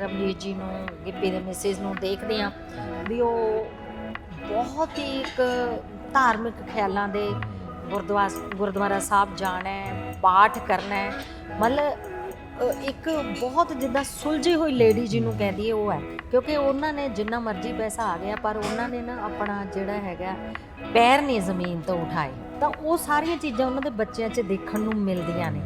ਰਮਨੀਤ ਜੀ ਨੂੰ, ਗਿੱਪੀ ਦੇ ਮਿਸਿਸ ਨੂੰ ਦੇਖਦੇ ਆ ਵੀ ਉਹ ਬਹੁਤ ਹੀ ਇੱਕ ਧਾਰਮਿਕ ਖਿਆਲਾਂ ਦੇ ਗੁਰਦੁਆਰਾ ਗੁਰਦੁਆਰਾ ਸਾਹਿਬ ਜਾਣਾ ਹੈ, ਪਾਠ ਕਰਨਾ ਹੈ। ਮਤਲਬ ਇੱਕ ਬਹੁਤ ਜਿੱਦਾਂ ਸੁਲਝੀ ਹੋਈ ਲੇਡੀ ਜਿਹਨੂੰ ਕਹਿੰਦੀ ਹੈ ਉਹ ਹੈ। ਕਿਉਂਕਿ ਉਹਨਾਂ ਨੇ ਜਿੰਨਾ ਮਰਜ਼ੀ ਪੈਸਾ ਆ ਗਿਆ, ਪਰ ਉਹਨਾਂ ਨੇ ਨਾ ਆਪਣਾ ਜਿਹੜਾ ਹੈਗਾ ਪੈਰ ਨਹੀਂ ਜ਼ਮੀਨ ਤੋਂ ਉਠਾਏ। ਤਾਂ ਉਹ ਸਾਰੀਆਂ ਚੀਜ਼ਾਂ ਉਹਨਾਂ ਦੇ ਬੱਚਿਆਂ 'ਚ ਦੇਖਣ ਨੂੰ ਮਿਲਦੀਆਂ ਨੇ।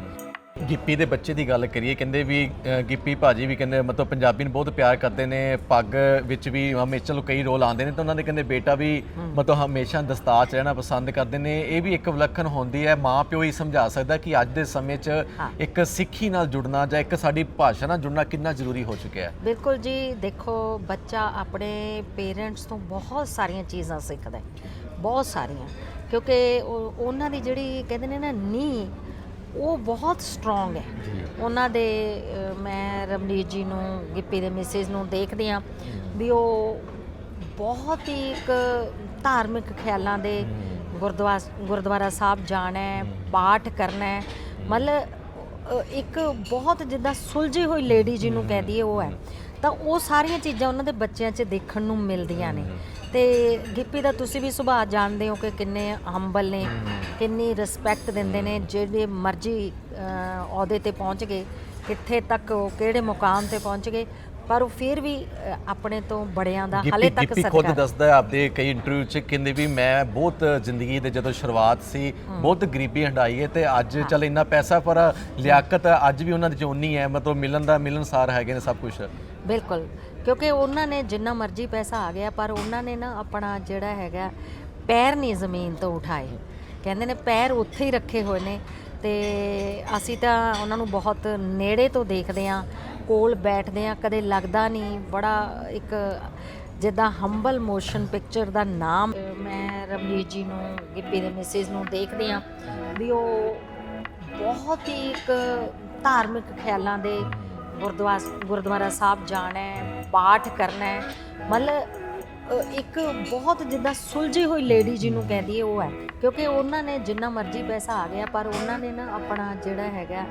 ਗਿੱਪੀ ਦੇ ਬੱਚੇ ਦੀ ਗੱਲ ਕਰੀਏ ਕਹਿੰਦੇ ਵੀ ਅ, ਗਿੱਪੀ ਭਾਜੀ ਵੀ ਕਹਿੰਦੇ ਮਤਲਬ ਪੰਜਾਬੀ ਨੂੰ ਬਹੁਤ ਪਿਆਰ ਕਰਦੇ ਨੇ ਪੱਗ ਵਿੱਚ ਵੀ ਹਮੇਸ਼ਾ ਚਲੋ ਕਈ ਰੋਲ ਆਉਂਦੇ ਨੇ ਤਾਂ ਉਹਨਾਂ ਦੇ ਕਹਿੰਦੇ ਬੇਟਾ ਵੀ ਮਤਲਬ ਹਮੇਸ਼ਾ ਦਸਤਾਰ 'ਚ ਰਹਿਣਾ ਪਸੰਦ ਕਰਦੇ ਨੇ। ਇਹ ਵੀ ਇੱਕ ਵਿਲੱਖਣ ਹੁੰਦੀ ਹੈ ਮਾਂ ਪਿਓ ਹੀ ਸਮਝਾ ਸਕਦਾ ਕਿ ਅੱਜ ਦੇ ਸਮੇਂ 'ਚ। ਇੱਕ ਸਿੱਖੀ ਨਾਲ ਜੁੜਨਾ ਜਾਂ ਇੱਕ ਸਾਡੀ ਭਾਸ਼ਾ ਨਾਲ ਜੁੜਨਾ ਕਿੰਨਾ ਜ਼ਰੂਰੀ ਹੋ ਚੁੱਕਿਆ ਹੈ। ਬਿਲਕੁਲ ਜੀ ਦੇਖੋ ਬੱਚਾ ਆਪਣੇ ਪੇਰੈਂਟਸ ਤੋਂ ਬਹੁਤ ਸਾਰੀਆਂ ਚੀਜ਼ਾਂ ਸਿੱਖਦਾ ਹੈ ਬਹੁਤ ਸਾਰੀਆਂ। ਕਿਉਂਕਿ ਉਹ- ਉਹਨਾਂ ਦੀ ਜਿਹੜੀ ਕਹਿੰਦੇ ਨੇ ਨਾ ਨੀ ਉਹ ਬਹੁਤ ਸਟਰੋਂਗ ਹੈ। ਉਹਨਾਂ ਦੇ ਮੈਂ ਰਮਨੀਤ ਜੀ ਨੂੰ ਗਿੱਪੀ ਦੇ ਮਿਸਿਸ ਨੂੰ ਦੇਖਦੀ ਆ ਵੀ ਉਹ ਬਹੁਤ ਹੀ ਇੱਕ ਧਾਰਮਿਕ ਖਿਆਲਾਂ ਦੇ ਗੁਰਦੁਆਰਾ ਗੁਰਦੁਆਰਾ ਸਾਹਿਬ ਜਾਣਾ ਹੈ ਪਾਠ ਕਰਨਾ ਹੈ। ਮਤਲਬ ਇੱਕ ਬਹੁਤ ਜਿੱਦਾਂ ਸੁਲਝੀ ਹੋਈ ਲੇਡੀ ਜਿਹਨੂੰ ਕਹਿੰਦੀ ਹੈ। ਉਹ ਹੈ। ਤਾਂ ਉਹ ਸਾਰੀਆਂ ਚੀਜ਼ਾਂ ਉਹਨਾਂ ਦੇ ਬੱਚਿਆਂ 'ਚ ਦੇਖਣ ਨੂੰ ਮਿਲਦੀਆਂ ਨੇ। ਤੇ ਗਿੱਪੀ ਦਾ ਤੁਸੀਂ ਵੀ ਸੁਭਾਅ ਜਾਣਦੇ ਹੋ ਕਿ ਕਿੰਨੇ ਹੰਬਲ ਨੇ ਕਿੰਨੀ ਰਿਸਪੈਕਟ ਦਿੰਦੇ ਨੇ ਜਿਹੜੇ ਮਰਜ਼ੀ ਅਹੁਦੇ ਤੇ ਪਹੁੰਚ ਗਏ ਕਿੱਥੇ ਤੱਕ ਉਹ ਕਿਹੜੇ ਮੁਕਾਮ ਤੇ ਪਹੁੰਚ ਗਏ ਪਰ ਉਹ ਫਿਰ ਵੀ ਆਪਣੇ ਤੋਂ ਬੜਿਆਂ ਦਾ ਹਲੇ ਤੱਕ ਗਿੱਪੀ ਖੁਦ ਦੱਸਦਾ ਹੈ ਆਪਦੇ ਕਈ ਇੰਟਰਵਿਊ 'ਚ ਕਹਿੰਦੇ ਵੀ ਮੈਂ ਬਹੁਤ ਜ਼ਿੰਦਗੀ ਦੇ ਜਦੋਂ ਸ਼ੁਰੂਆਤ ਸੀ ਬਹੁਤ ਗਰੀਬੀ ਹੰਡਾਈ ਹੈ ਤੇ ਅੱਜ ਚੱਲ ਇੰਨਾ ਪੈਸਾ ਪਰ ਲਿਆਕਤ ਅੱਜ ਵੀ ਉਹਨਾਂ ਦੇ 'ਚ ਉਨੀ ਹੈ ਮਤਲਬ ਮਿਲਣ ਦਾ ਮਿਲਣਸਾਰ ਹੈਗੇ ਨੇ ਸਭ ਕੁਝ ਬਿਲਕੁਲ। ਕਿਉਂਕਿ ਉਹਨਾਂ ਨੇ ਜਿੰਨਾ ਮਰਜ਼ੀ ਪੈਸਾ ਆ ਗਿਆ, ਪਰ ਉਹਨਾਂ ਨੇ ਨਾ ਆਪਣਾ ਜਿਹੜਾ ਹੈਗਾ, ਪੈਰ ਨਹੀਂ ਜ਼ਮੀਨ ਤੋਂ ਉਠਾਏ। ਕਹਿੰਦੇ ਨੇ ਪੈਰ ਉੱਥੇ ਹੀ ਰੱਖੇ ਹੋਏ ਨੇ ਤੇ ਅਸੀਂ ਤਾਂ ਉਹਨਾਂ ਨੂੰ ਬਹੁਤ ਨੇੜੇ ਤੋਂ ਦੇਖਦੇ ਆ ਕੋਲ ਬੈਠਦੇ ਆ ਕਦੇ ਲੱਗਦਾ ਨਹੀਂ। ਬੜਾ ਇੱਕ ਜਿੱਦਾਂ ਹੰਬਲ ਮੋਸ਼ਨ ਪਿਕਚਰ ਦਾ ਨਾਮ ਮੈਂ ਰਮਨੀਤ ਜੀ ਨੂੰ, ਗਿੱਪੀ ਦੇ ਮਿਸਿਸ ਨੂੰ ਦੇਖਦੇ ਆ ਵੀ ਉਹ ਬਹੁਤ ਹੀ ਇੱਕ ਧਾਰਮਿਕ ਖਿਆਲਾਂ ਦੇ ਗੁਰਦੁਆਰਾ ਗੁਰਦੁਆਰਾ ਸਾਹਿਬ ਜਾਣਾ ਹੈ, ਪਾਠ ਕਰਨਾ ਹੈ। ਮਤਲਬ ਇੱਕ ਬਹੁਤ ਜਿੱਦਾਂ ਸੁਲਝੀ ਹੋਈ ਲੇਡੀ ਜਿਹਨੂੰ ਕਹਿੰਦੀ ਹੈ ਉਹ ਹੈ। ਕਿਉਂਕਿ ਉਹਨਾਂ ਨੇ ਜਿੰਨਾ ਮਰਜ਼ੀ ਪੈਸਾ ਆ ਗਿਆ, ਪਰ ਉਹਨਾਂ ਨੇ ਨਾ ਆਪਣਾ ਜਿਹੜਾ ਹੈਗਾ,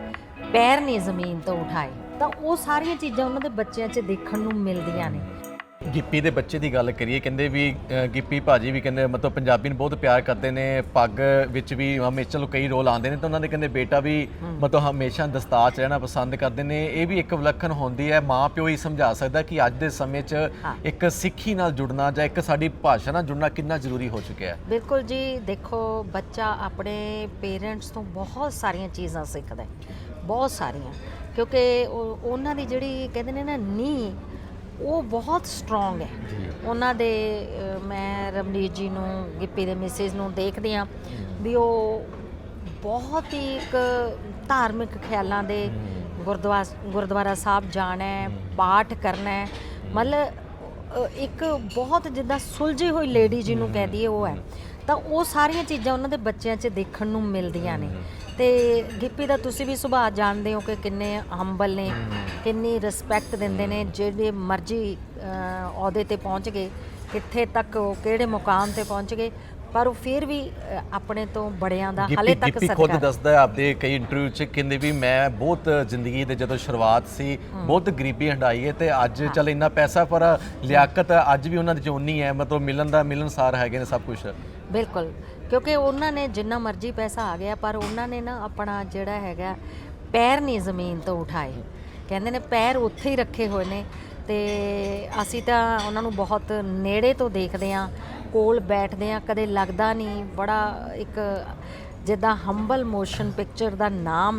ਪੈਰ ਨਹੀਂ ਜ਼ਮੀਨ ਤੋਂ ਉਠਾਏ। ਤਾਂ ਉਹ ਸਾਰੀਆਂ ਚੀਜ਼ਾਂ ਉਹਨਾਂ ਦੇ ਬੱਚਿਆਂ 'ਚ ਦੇਖਣ ਨੂੰ ਮਿਲਦੀਆਂ ਨੇ। ਗਿੱਪੀ ਦੇ ਬੱਚੇ ਦੀ ਗੱਲ ਕਰੀਏ ਕਹਿੰਦੇ ਵੀ ਅ, ਗਿੱਪੀ ਭਾਜੀ ਵੀ ਕਹਿੰਦੇ ਮਤਲਬ ਪੰਜਾਬੀ ਨੂੰ ਬਹੁਤ ਪਿਆਰ ਕਰਦੇ ਨੇ ਪੱਗ ਵਿੱਚ ਵੀ ਹਮੇਸ਼ਾ ਚਲੋ ਕਈ ਰੋਲ ਆਉਂਦੇ ਨੇ ਤਾਂ ਉਹਨਾਂ ਦੇ ਕਹਿੰਦੇ ਬੇਟਾ ਵੀ ਮਤਲਬ ਹਮੇਸ਼ਾ ਦਸਤਾਰ 'ਚ ਰਹਿਣਾ ਪਸੰਦ ਕਰਦੇ ਨੇ। ਇਹ ਵੀ ਇੱਕ ਵਿਲੱਖਣ ਹੁੰਦੀ ਹੈ ਮਾਂ ਪਿਓ ਹੀ ਸਮਝਾ ਸਕਦਾ ਕਿ ਅੱਜ ਦੇ ਸਮੇਂ 'ਚ। ਇੱਕ ਸਿੱਖੀ ਨਾਲ ਜੁੜਨਾ ਜਾਂ ਇੱਕ ਸਾਡੀ ਭਾਸ਼ਾ ਨਾਲ ਜੁੜਨਾ ਕਿੰਨਾ ਜ਼ਰੂਰੀ ਹੋ ਚੁੱਕਿਆ ਹੈ। ਬਿਲਕੁਲ ਜੀ ਦੇਖੋ ਬੱਚਾ ਆਪਣੇ ਪੇਰੈਂਟਸ ਤੋਂ ਬਹੁਤ ਸਾਰੀਆਂ ਚੀਜ਼ਾਂ ਸਿੱਖਦਾ ਹੈ ਬਹੁਤ ਸਾਰੀਆਂ। ਕਿਉਂਕਿ ਉਹ- ਉਹਨਾਂ ਦੀ ਜਿਹੜੀ ਕਹਿੰਦੇ ਨੇ ਨਾ ਨੀ ਉਹ ਬਹੁਤ ਸਟਰੋਂਗ ਹੈ। ਉਹਨਾਂ ਦੇ ਮੈਂ ਰਮਨੀਤ ਜੀ ਨੂੰ ਗਿੱਪੀ ਦੇ ਮਿਸਿਸ ਨੂੰ ਦੇਖਦੀ ਆ ਵੀ ਉਹ ਬਹੁਤ ਹੀ ਇੱਕ ਧਾਰਮਿਕ ਖਿਆਲਾਂ ਦੇ ਗੁਰਦੁਆਰਾ ਗੁਰਦੁਆਰਾ ਸਾਹਿਬ ਜਾਣਾ ਹੈ ਪਾਠ ਕਰਨਾ ਹੈ। ਮਤਲਬ ਇੱਕ ਬਹੁਤ ਜਿੱਦਾਂ ਸੁਲਝੀ ਹੋਈ ਲੇਡੀ ਜਿਹਨੂੰ ਕਹਿੰਦੀ ਹੈ ਉਹ ਹੈ। ਤਾਂ ਉਹ ਸਾਰੀਆਂ ਚੀਜ਼ਾਂ ਉਹਨਾਂ ਦੇ ਬੱਚਿਆਂ 'ਚ ਦੇਖਣ ਨੂੰ ਮਿਲਦੀਆਂ ਨੇ। ਤੇ ਗਿੱਪੀ ਦਾ ਤੁਸੀਂ ਵੀ ਸੁਭਾਅ ਜਾਣਦੇ ਹੋ ਕਿ ਕਿੰਨੇ ਹੰਬਲ ਨੇ ਕਿੰਨੀ ਰਿਸਪੈਕਟ ਦਿੰਦੇ ਨੇ ਜਿਹੜੇ ਮਰਜ਼ੀ ਅਹੁਦੇ ਤੇ ਪਹੁੰਚ ਗਏ ਕਿੱਥੇ ਤੱਕ ਉਹ ਕਿਹੜੇ ਮੁਕਾਮ ਤੇ ਪਹੁੰਚ ਗਏ ਪਰ ਉਹ ਫਿਰ ਵੀ ਆਪਣੇ ਤੋਂ ਬੜਿਆਂ ਦਾ ਹਲੇ ਤੱਕ ਗਿੱਪੀ ਖੁਦ ਸਤਿਕਾਰ ਦੱਸਦਾ ਆਪਦੇ ਕਈ ਇੰਟਰਵਿਊ 'ਚ ਕਹਿੰਦੇ ਵੀ ਮੈਂ ਬਹੁਤ ਜ਼ਿੰਦਗੀ ਦੇ ਜਦੋਂ ਸ਼ੁਰੂਆਤ ਸੀ ਬਹੁਤ ਗਰੀਬੀ ਹੰਡਾਈ ਹੈ ਤੇ ਅੱਜ ਚੱਲ ਇੰਨਾ ਪੈਸਾ ਪਰ ਲਿਆਕਤ ਅੱਜ ਵੀ ਉਹਨਾਂ ਦੇ 'ਚ ਉਨੀ ਹੈ ਮਤਲਬ ਮਿਲਣ ਦਾ ਮਿਲਣਸਾਰ ਹੈਗੇ ਨੇ ਸਭ ਕੁਝ ਬਿਲਕੁਲ। ਕਿਉਂਕਿ ਉਹਨਾਂ ਨੇ ਜਿੰਨਾ ਮਰਜ਼ੀ ਪੈਸਾ ਆ ਗਿਆ, ਪਰ ਉਹਨਾਂ ਨੇ ਨਾ ਆਪਣਾ ਜਿਹੜਾ ਹੈਗਾ, ਪੈਰ ਨਹੀਂ ਜ਼ਮੀਨ ਤੋਂ ਉਠਾਏ। ਕਹਿੰਦੇ ਨੇ ਪੈਰ ਉੱਥੇ ਹੀ ਰੱਖੇ ਹੋਏ ਨੇ ਤੇ ਅਸੀਂ ਤਾਂ ਉਹਨਾਂ ਨੂੰ ਬਹੁਤ ਨੇੜੇ ਤੋਂ ਦੇਖਦੇ ਆ ਕੋਲ ਬੈਠਦੇ ਆ ਕਦੇ ਲੱਗਦਾ ਨਹੀਂ। ਬੜਾ ਇੱਕ ਜਿੱਦਾਂ ਹੰਬਲ ਮੋਸ਼ਨ ਪਿਕਚਰ ਦਾ ਨਾਮ